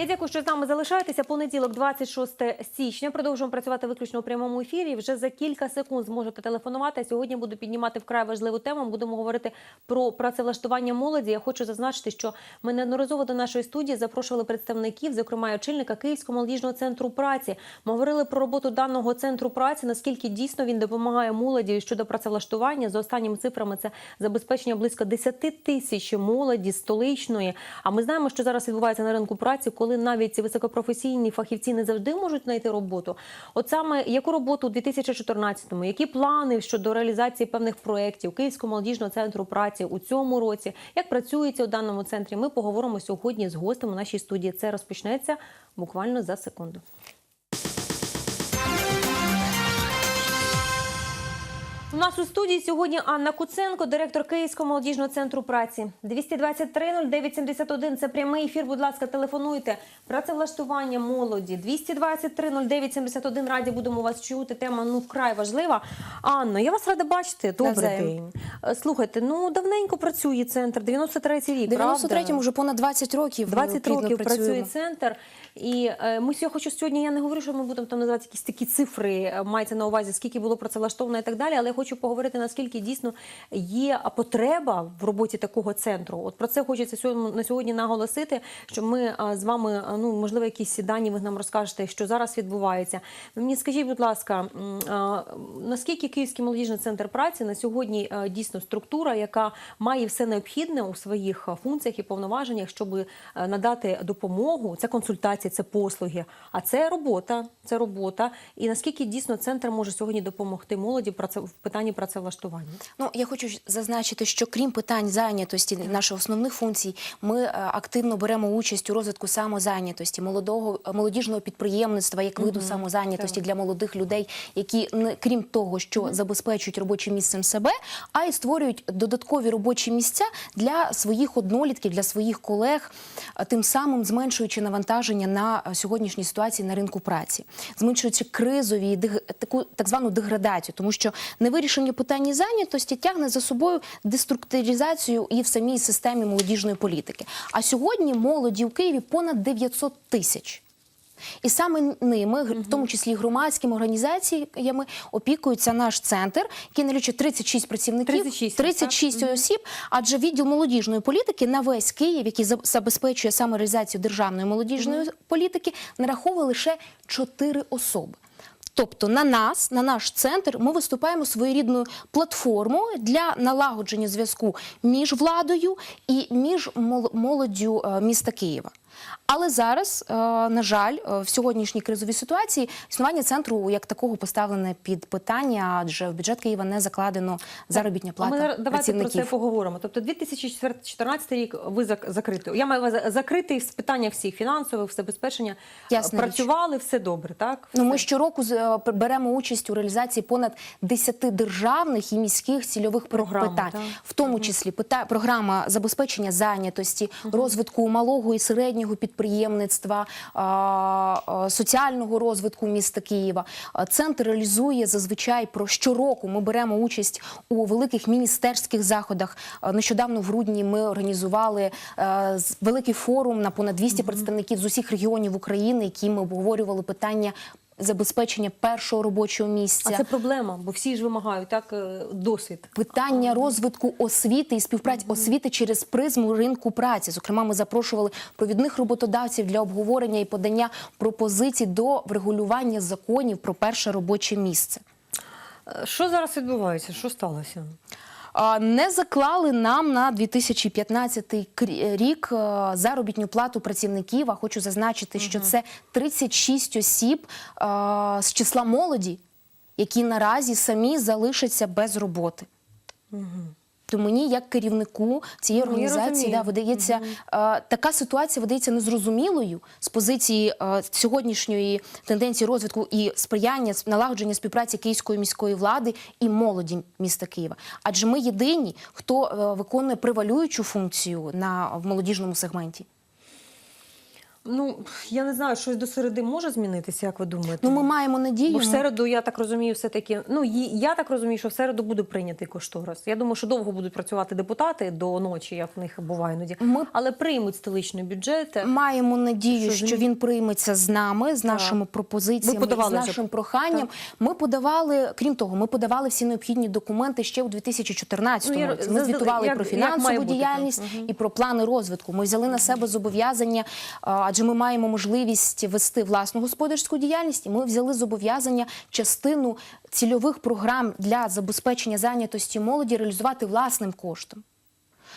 Я дякую, що з нами залишаєтеся. Понеділок, 26 січня. Продовжуємо працювати виключно у прямому ефірі. Вже за кілька секунд зможете телефонувати. Сьогодні буду піднімати вкрай важливу тему. Будемо говорити про працевлаштування молоді. Я хочу зазначити, що ми неодноразово до нашої студії запрошували представників, зокрема очільника Київського молодіжного центру праці. Ми говорили про роботу даного центру праці, наскільки дійсно він допомагає молоді щодо працевлаштування. За останніми цифрами це забезпечення близько 10 тисяч молоді столичної. А ми знаємо, що зараз відбувається на ринку праці, коли навіть ці високопрофесійні фахівці не завжди можуть знайти роботу. От саме яку роботу у 2014-му, які плани щодо реалізації певних проєктів Київського молодіжного центру праці у цьому році, як працюється у даному центрі, ми поговоримо сьогодні з гостем у нашій студії. Це розпочнеться буквально за секунду. У нас у студії сьогодні Анна Куценко, директор Київського молодіжного центру праці. 223 09 71 – це прямий ефір. Будь ласка, телефонуйте. Працевлаштування молоді. 223 09 71 Раді будемо вас чути. Тема ну вкрай важлива. Анно, я вас рада бачити. Добрий день. Е, Слухайте, ну давненько працює центр. 93-й рік. 93-му вже понад 20 років. 20 плідно років працює центр. І е, ми сьогодні хочу сьогодні. Я не говорю, що ми будемо там називати якісь такі цифри, е, мається на увазі, скільки було працевлаштовано і так далі. Але я хочу поговорити наскільки дійсно є потреба в роботі такого центру. От про це хочеться на сьогодні наголосити. Що ми з вами ну можливо якісь дані ви нам розкажете, що зараз відбувається. Мені скажіть, будь ласка, наскільки Київський молодіжний центр праці на сьогодні дійсно структура, яка має все необхідне у своїх функціях і повноваженнях, щоб надати допомогу, це консультації, це послуги, а це робота, це робота. І наскільки дійсно центр може сьогодні допомогти молоді в питанні працевлаштування? Ну я хочу зазначити, що крім питань зайнятості, наших основних функцій, ми е, активно беремо участь у розвитку самозайнятості, молодого е, молодіжного підприємництва як виду самозайнятості для молодих людей, які не крім того, що забезпечують робочим місцем себе, а й створюють додаткові робочі місця для своїх однолітків, для своїх колег, тим самим зменшуючи навантаження на е, сьогоднішній ситуації на ринку праці, зменшуючи кризові таку так звану деградацію, тому що невирішення питання зайнятості тягне за собою деструктуризацію і в самій системі молодіжної політики. А сьогодні молоді у Києві понад 900 тисяч. І саме ними, в тому числі громадськими організаціями, опікується наш центр, який налічує 36 працівників, 36, 36 осіб. Адже відділ молодіжної політики на весь Київ, який за- забезпечує саме реалізацію державної молодіжної політики, нараховує лише 4 особи. Тобто на нас, на наш центр, ми виступаємо своєрідною платформою для налагодження зв'язку між владою і між мол- молоддю е, міста Києва. Але зараз, е, на жаль, е, в сьогоднішній кризовій ситуації існування центру як такого поставлене під питання, адже в бюджет Києва не закладено заробітня плата ми давайте про це поговоримо. Тобто 2014 рік ви зак- закритий. Я маю закритий з питання всіх фінансових, забезпечення. Ясна річ. Працювали, все добре, так? Ну, ми щороку е, беремо участь у реалізації понад 10 державних і міських цільових Програм, питань, так. в тому числі пита- програма забезпечення зайнятості, розвитку малого і середнього підприємництва, а, а, соціального розвитку міста Києва. Центр реалізує зазвичай про щороку. Ми беремо участь у великих міністерських заходах. Нещодавно в грудні ми організували великий форум на понад 200 представників з усіх регіонів України, які ми обговорювали питання. Забезпечення першого робочого місця, А це проблема, бо всі ж вимагають так е, досвід. питання розвитку освіти і співпраці освіти через призму ринку праці. Зокрема, ми запрошували провідних роботодавців для обговорення і подання пропозицій до врегулювання законів про перше робоче місце. Е, Що зараз відбувається? Що сталося? Не заклали нам на 2015 крі- рік е, заробітну плату працівників. А хочу зазначити, що це 36 осіб е, з числа молоді, які наразі самі залишаться без роботи. То мені, як керівнику цієї Ну, організації, да, видається е, така ситуація видається незрозумілою з позиції е, сьогоднішньої тенденції розвитку і сприяння налагодження співпраці київської міської влади і молоді міста Києва. Адже ми єдині, хто е, виконує превалюючу функцію на в молодіжному сегменті. Ну я не знаю, щось до середи може змінитися, як ви думаєте? Ну, ми маємо надію. Бо в середу, я так розумію, все таки. Ну я так розумію, що в середу буде прийнятий кошторис. Я думаю, що довго будуть працювати депутати до ночі, як в них буває іноді. Ми- Але приймуть столичний бюджет. Маємо надію, Що що, він- прийметься з нами, з нашими пропозиціями, Ви подавали з нашим проханням. Ми подавали, крім того, ми подавали всі необхідні документи ще у 2014 Ну, я- році. Ми звітували як- про фінансову діяльність так. І про плани розвитку. Ми взяли на себе зобов'язання, а, адже ми маємо можливість вести власну господарську діяльність. І ми взяли зобов'язання частину цільових програм для забезпечення зайнятості молоді реалізувати власним коштом.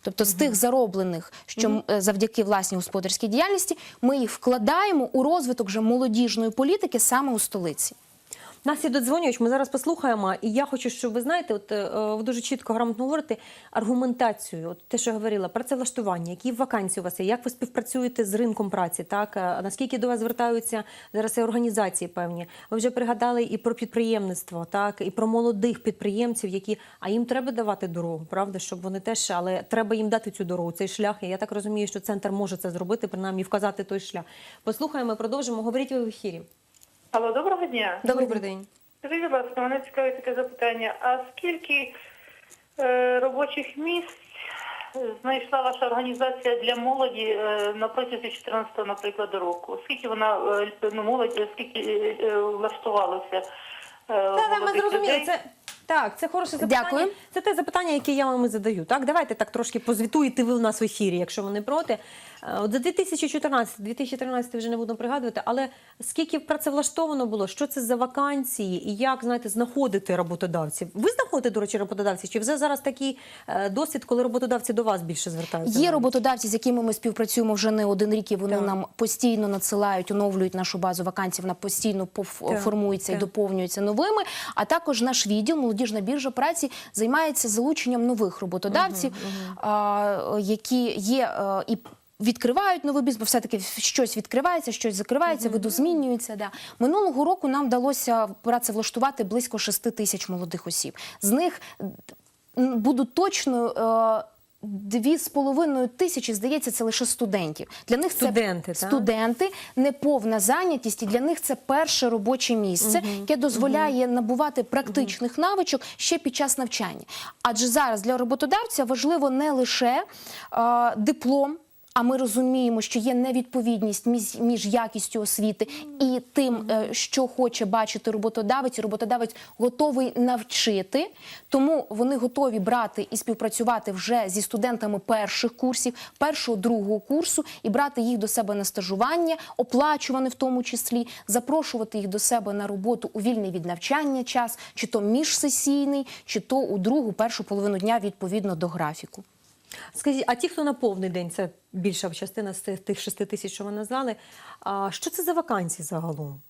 Тобто з тих зароблених, що е, завдяки власній господарській діяльності, ми їх вкладаємо у розвиток вже молодіжної політики саме у столиці. Нас є додзвонювач, ми зараз послухаємо. І я хочу, щоб ви знаєте, от е, ви дуже чітко грамотно говорите аргументацію, от те, що я говорила, працевлаштування, які вакансії у вас є, як ви співпрацюєте з ринком праці, так Е, наскільки до вас звертаються зараз і організації певні. Ви вже пригадали і про підприємництво, так і про молодих підприємців, які а їм треба давати дорогу, правда, щоб вони теж, але треба їм дати цю дорогу, цей шлях. І я так розумію, що центр може це зробити, принаймні вказати той шлях. Послухаємо, продовжимо. Говоріть ви в ефірі. Алло, доброго дня. Добрий день. Скажіть, будь ласка, мене цікавить таке запитання. А скільки е, робочих місць знайшла ваша організація для молоді е, на протязі 14 наприклад, року? Скільки вона е, ну, молодь, скільки е, е, влаштувалося? е, Так, так, ми молодих зрозуміли. людей? Це так, це хороше запитання. Дякую. Це те запитання, яке я вам і задаю. Так, давайте так трошки позвітуєте ви у нас в ефірі, якщо ви не проти. Е, От за 2014, 2013 вже не буду пригадувати, але скільки працевлаштовано було, що це за вакансії і як знаєте, знаходити роботодавців? Ви знаходите, до речі, роботодавців? Чи вже зараз такий е, досвід, коли роботодавці до вас більше звертаються? Є роботодавці, з якими ми співпрацюємо вже не один рік, і вони Так. нам постійно надсилають, оновлюють нашу базу вакансій. Вона постійно поф- Так, формується і доповнюється новими. А також наш відділ, молодіжна біржа праці, займається залученням нових роботодавців, які є е, і. Відкривають новий бізнес, бо все-таки щось відкривається, щось закривається, видозмінюється. Да. Минулого року нам вдалося працевлаштувати близько 6 тисяч молодих осіб. З них буду точно. Дві з половиною тисячі, здається, це лише студентів. Для них Студенти, це студенти, студенти, неповна зайнятість, і для них це перше робоче місце, яке дозволяє набувати практичних навичок ще під час навчання. Адже зараз для роботодавця важливо не лише е, диплом. А ми розуміємо, що є невідповідність між, між якістю освіти і тим, е, що хоче бачити роботодавець. Роботодавець готовий навчити, тому вони готові брати і співпрацювати вже зі студентами перших курсів, першого другого курсу, і брати їх до себе на стажування, оплачуване в тому числі, запрошувати їх до себе на роботу у вільний від навчання час, чи то міжсесійний, чи то у другу першу половину дня відповідно до графіку. Скажіть, а ті, хто на повний день, це більша частина з тих шести тисяч, що ви назвали. А що це за вакансії загалом?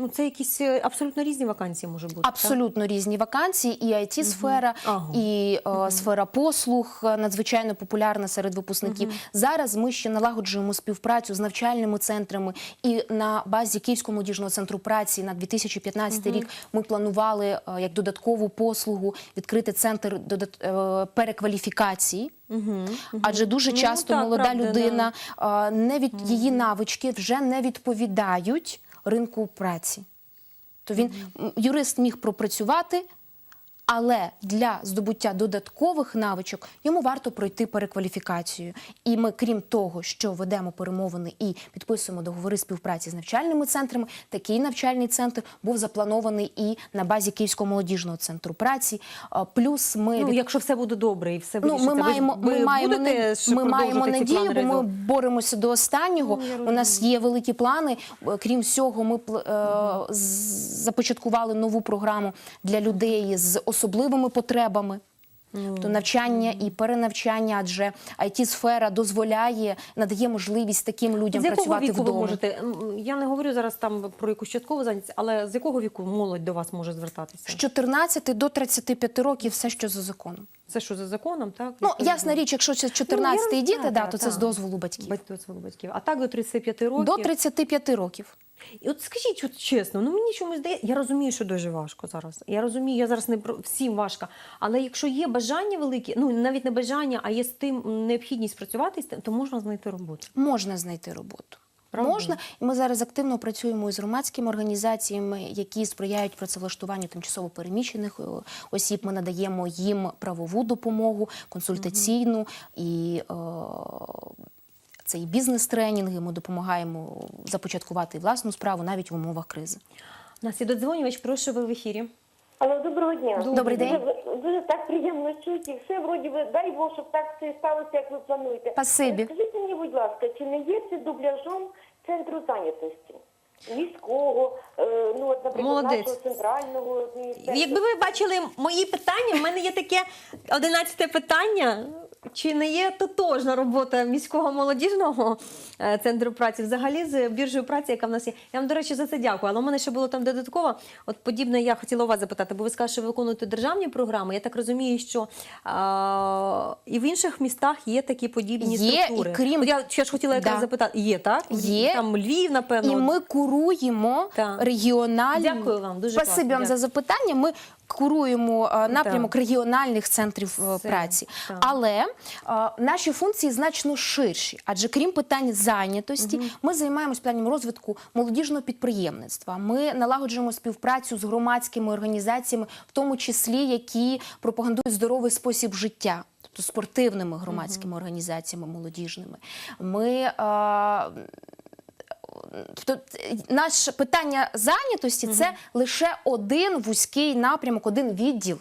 Ну, це якісь е, абсолютно різні вакансії може бути. так? Абсолютно різні вакансії, і it сфера Ага. і е, сфера послуг е, надзвичайно популярна серед випускників. Зараз ми ще налагоджуємо співпрацю з навчальними центрами, і на базі Київського молодіжного центру праці на 2015 рік ми планували е, як додаткову послугу відкрити центр додат- е, перекваліфікації. Адже дуже Ну, часто так, молода правда, людина е, не від її навички вже не відповідають ринку праці. То він юрист міг пропрацювати, але для здобуття додаткових навичок йому варто пройти перекваліфікацію. І ми, крім того, що ведемо перемовини і підписуємо договори співпраці з навчальними центрами, такий навчальний центр був запланований і на базі Київського молодіжного центру праці. Плюс ми Ну, якщо все буде добре і все Ну, ми маємо, ви ми маємо, будете ми маємо надію, бо ми боремося до останнього. Ну, У нас є великі плани. Е, Крім всього, ми е, започаткували нову програму для людей з особливими потребами. Тобто навчання і перенавчання, адже it сфера дозволяє, надає можливість таким людям З якого працювати віку вдома. ви можете? Я не говорю зараз там про якусь часткову зайнятість, але з якого віку молодь до вас може звертатися? З 14 до 35 років все, що за законом. Це що за законом, так? Ну, ясна річ, якщо це Ну, 14 я- і діти, так, да, так, то це так. з дозволу батьків. Батьки свого батьків. А так до 35 років. До 35 років. І от скажіть от чесно, ну мені чомусь здається, я розумію, що дуже важко зараз. Я розумію, я зараз не про всім важко. Але якщо є бажання велике, ну навіть не бажання, а є з тим необхідність працювати то можна знайти роботу. Можна знайти роботу. Правда? Можна, і ми зараз активно працюємо із громадськими організаціями, які сприяють працевлаштуванню тимчасово переміщених е, осіб. Ми надаємо їм правову допомогу, консультаційну і е, це і бізнес-тренінги. Ми допомагаємо започаткувати власну справу навіть в умовах кризи. У нас є додзвонювач, прошу ви в ефірі. Алло, доброго дня. Добрий день. Дуже, дуже так приємно чути. Все вроді би, дай Бог, щоб так все сталося, як ви плануєте. Спасибі. Скажіть мені, будь ласка, чи не є це дубляжом центру зайнятості? Міського, е, ну от, наприклад, Молодець. нашого центрального міністерства. Якби ви бачили мої питання, в мене є таке одинадцяте питання. Чи не є тотожна робота міського молодіжного е, центру праці взагалі з біржею праці, яка в нас є? Я вам, до речі, за це дякую. Але у мене ще було там додатково. От подібне я хотіла у вас запитати, бо ви сказали, що ви виконуєте державні програми. Я так розумію, що а, і в інших містах є такі подібні Є, і структури. крім- От я ще ж хотіла якраз Да. запитати. Є, так? Є. Там Львів, напевно. І ми куруємо Так. регіональні. Дякую вам, дуже Спасибі вам за запитання. Ми куруємо е, напрямок регіональних центрів е, праці, так. але е, наші функції значно ширші. Адже крім питань зайнятості, ми займаємося питанням розвитку молодіжного підприємництва. Ми налагоджуємо співпрацю з громадськими організаціями, в тому числі які пропагандують здоровий спосіб життя. Тобто спортивними громадськими організаціями молодіжними. Ми наше питання зайнятості це лише один вузький напрямок, один відділ.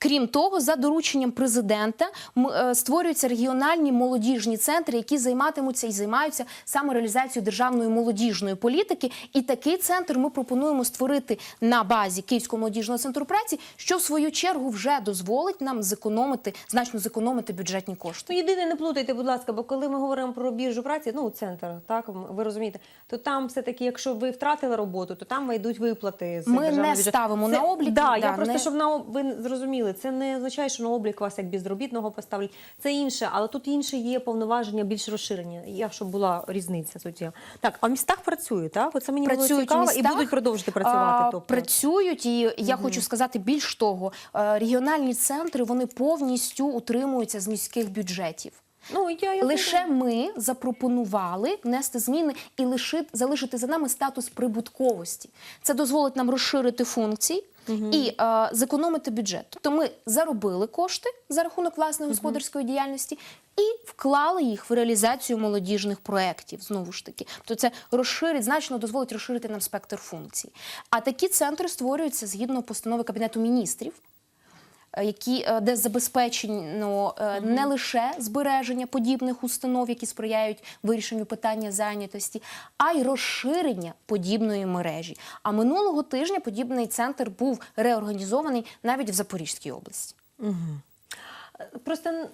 Крім того, за дорученням президента е, створюються регіональні молодіжні центри, які займатимуться і займаються саме реалізацією державної молодіжної політики. І такий центр ми пропонуємо створити на базі Київського молодіжного центру праці, що в свою чергу вже дозволить нам зекономити значно зекономити бюджетні кошти. Ну, єдине, не плутайте, будь ласка, бо коли ми говоримо про біржу праці, ну центр, так ви розумієте, то там все таки, якщо ви втратили роботу, то там йдуть виплати. з Ми не бюджету. ставимо Це- на облік, Да, я да, просто не- щоб на ви зрозуміли, це не означає, що на облік вас як безробітного поставлять. Це інше, але тут інше є повноваження більш розширені. Я щоб була різниця тут. Так, а в містах працюють, так? Оце мені було працюють цікаво містах, і будуть продовжити працювати. а, тобто. Працюють, і я хочу сказати більш того, е, регіональні центри вони повністю утримуються з міських бюджетів. Ну, я, я Лише ми запропонували внести зміни і лишити, залишити за нами статус прибутковості. Це дозволить нам розширити функції і е, зекономити бюджет. Тобто ми заробили кошти за рахунок власної господарської діяльності і вклали їх в реалізацію молодіжних проєктів. Знову ж таки, тобто це розширить, значно дозволить розширити нам спектр функцій. А такі центри створюються згідно постанови Кабінету міністрів які е, де забезпечено е, не лише збереження подібних установ, які сприяють вирішенню питання зайнятості, а й розширення подібної мережі. А минулого тижня подібний центр був реорганізований навіть в Запорізькій області. Просто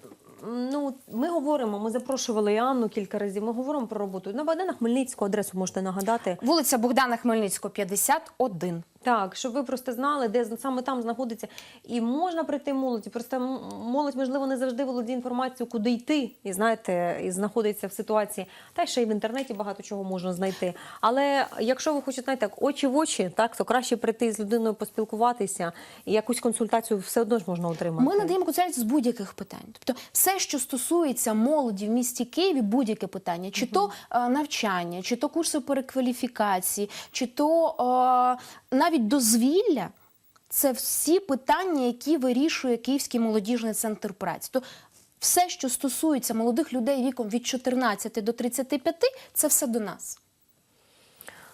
ну ми говоримо, ми запрошували і Анну кілька разів. Ми говоримо про роботу. На Богдана Хмельницького адресу можете нагадати. Вулиця Богдана Хмельницького, 51. Так, щоб ви просто знали, де саме там знаходиться. І можна прийти молоді. Просто молодь, можливо, не завжди володіє інформацією, куди йти, і знаєте, і знаходиться в ситуації. Та ще й в інтернеті багато чого можна знайти. Але якщо ви хочете знаєте, так, очі в очі, так то краще прийти з людиною поспілкуватися, і якусь консультацію все одно ж можна отримати. Ми надаємо консультації з будь-яких питань. Тобто, все, що стосується молоді в місті Києві, будь-яке питання, чи то е, навчання, чи то курси перекваліфікації, чи то е, навіть дозвілля. Це всі питання, які вирішує Київський молодіжний центр праці. То все, що стосується молодих людей віком від 14 до 35, це все до нас.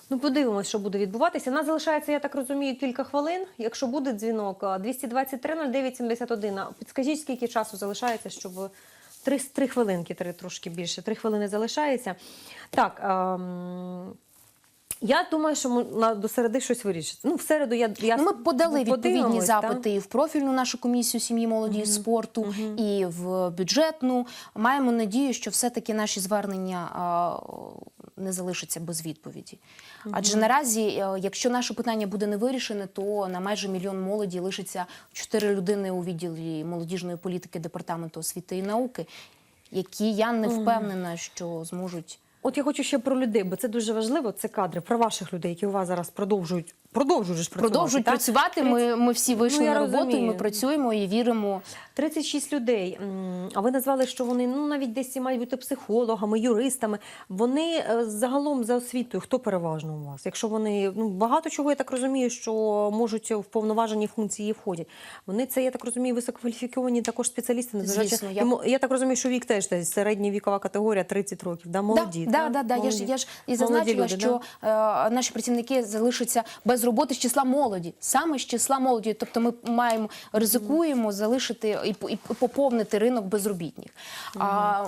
Ну, подивимось, що буде відбуватися. Нас залишається, я так розумію, кілька хвилин. Якщо буде дзвінок, а, 223 09 71. Підскажіть, скільки часу залишається, щоб три, три хвилинки, три трошки більше. Три хвилини залишається. Так. ем, Я думаю, що на- до середи щось вирішиться. Ну, в середу я, я Ну, ми подали відповідні запити так? і в профільну нашу комісію сім'ї, молоді і спорту, і в бюджетну. Маємо надію, що все-таки наші звернення а, не залишаться без відповіді. Адже наразі, е, якщо наше питання буде не вирішене, то на майже мільйон молоді лишиться чотири людини у відділі молодіжної політики департаменту освіти і науки, які я не впевнена, що зможуть. От я хочу ще про людей, бо це дуже важливо. Це кадри про ваших людей, які у вас зараз продовжують продовжують працювати. Продовжують працювати. Ми, ми всі вийшли Ну, на роботу, і ми працюємо і віримо. 36 людей. А ви назвали, що вони ну навіть десь мають бути психологами, юристами. Вони е, загалом за освітою, хто переважно у вас? Якщо вони ну багато чого, я так розумію, що можуть в повноважені функції входять. Вони це, я так розумію, висококваліфіковані також спеціалісти. незважаючи- Звісно, я- я так розумію, що вік теж десь середня вікова категорія 30 років. Да, молоді. Да, да, да, Я ж я ж і зазначила, люди, що е, наші працівники залишаться без роботи з числа молоді, саме з числа молоді. Тобто ми маємо ризикуємо залишити і, і поповнити ринок безробітних. А,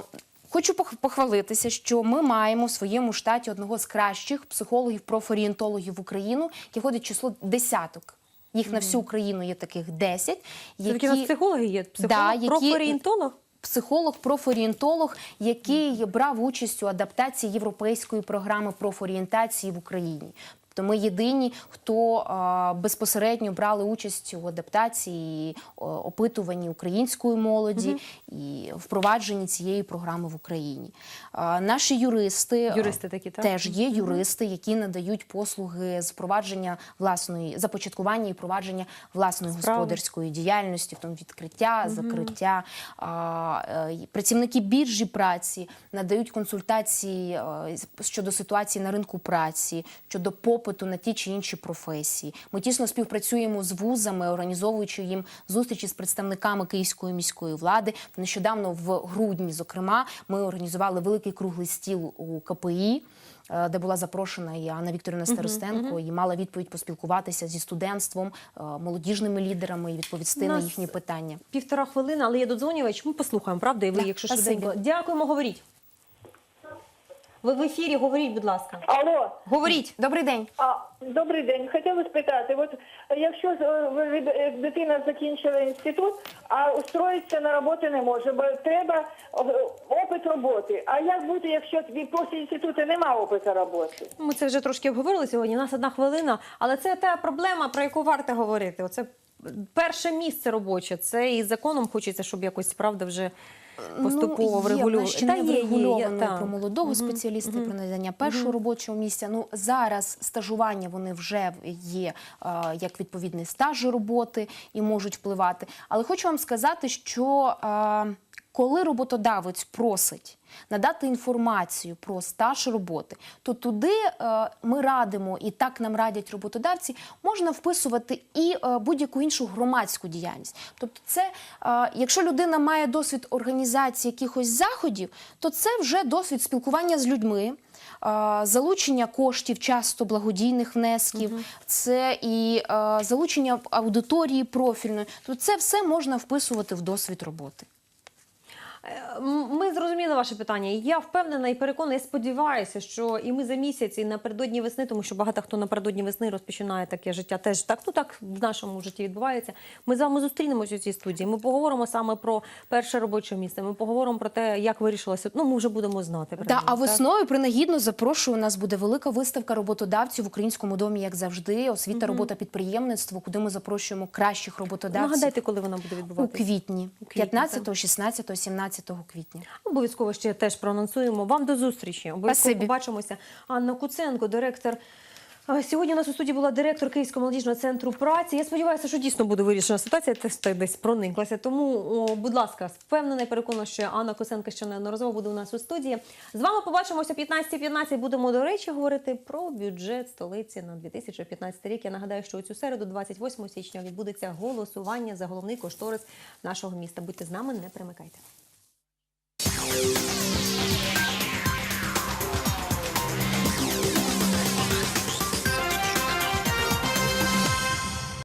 Хочу похвалитися, що ми маємо в своєму штаті одного з кращих психологів, профорієнтологів в Україну, який входить число десяток. Їх на всю Україну є таких 10, Це такі у нас психологи є. Психолог, Да, які- профорієнтолог? психолог, профорієнтолог, який брав участь у адаптації європейської програми профорієнтації в Україні. Тобто ми єдині, хто безпосередньо брали участь у адаптації, опитуванні української молоді і впровадженні цієї програми в Україні. Наші юристи, Юристи такі, так? теж є юристи, які надають послуги з впровадження власної започаткування і провадження власної Справи. господарської діяльності, в тому відкриття, закриття. Е, Працівники біржі праці надають консультації е, щодо ситуації на ринку праці, щодо попиту на ті чи інші професії. Ми тісно співпрацюємо з вузами, організовуючи їм зустрічі з представниками Київської міської влади. Нещодавно в грудні, зокрема, ми організували великий круглий стіл у КПІ. е, Де була запрошена і Анна Вікторівна Старостенко, і мала відповідь поспілкуватися зі студентством, е, молодіжними лідерами і відповісти на їхні питання. Півтора хвилини, але є додзвонювач. Ми послухаємо, правда? І ви, Да, якщо швиденько. Дякуємо, говоріть. Ви в ефірі, говоріть, будь ласка. Алло, Говоріть. Добрий день. а, добрий день. Хотіла спитати, от якщо е, ви- ви- е, дитина закінчила інститут, а устроїтися на роботу не може, бо треба е, опит роботи. А як бути, якщо тобі після інституту немає опиту роботи? Ми це вже трошки обговорили сьогодні. У нас одна хвилина, але це та проблема, про яку варто говорити. Оце перше місце робоче. Це і законом хочеться, щоб якось правда вже поступово ну, врегулювати. ще Та не є, є, є, врегульовано та. про молодого спеціаліста, про надання першого робочого місця. Ну зараз стажування вони вже є е, як відповідний стаж роботи і можуть впливати. Але хочу вам сказати, що е, коли роботодавець просить надати інформацію про стаж роботи, то туди е, ми радимо, і так нам радять роботодавці, можна вписувати і е, будь-яку іншу громадську діяльність. Тобто, це е, якщо людина має досвід організації якихось заходів, то це вже досвід спілкування з людьми. Залучення коштів, часто благодійних внесків, це і залучення аудиторії профільної. Тобто це все можна вписувати в досвід роботи. М- Ми зрозуміли ваше питання. І Я впевнена і переконана, я сподіваюся, що і ми за місяць, і напередодні весни, тому що багато хто напередодні весни розпочинає таке життя. Теж так, ну так в нашому житті відбувається. Ми з вами зустрінемося у цій студії. Ми поговоримо саме про перше робоче місце. Ми поговоримо про те, як вирішилося. Ну, ми вже будемо знати. Да, а весною принагідно запрошую. У нас буде велика виставка роботодавців в українському домі, як завжди. Освіта, робота, підприємництво, куди ми запрошуємо кращих роботодавців Нагадайте, коли вона буде відбуватися. У квітні, 15, 16, 17 квітня. Обов'язково ще теж проанонсуємо. Вам до зустрічі. Обов'язково Спасибі. побачимося. Анна Куценко, директор. Сьогодні у нас у студії була директор Київського молодіжного центру праці. Я сподіваюся, що дійсно буде вирішена ситуація. Теж десь прониклася. Тому, о, будь ласка, впевнена і переконана, що Анна Куценко ще неодноразово буде у нас у студії. З вами побачимося о 15.15. Будемо, до речі, говорити про бюджет столиці на 2015 рік. Я нагадаю, що у цю середу, 28 січня, відбудеться голосування за головний кошторис нашого міста. Будьте з нами, не примикайте. Thank you.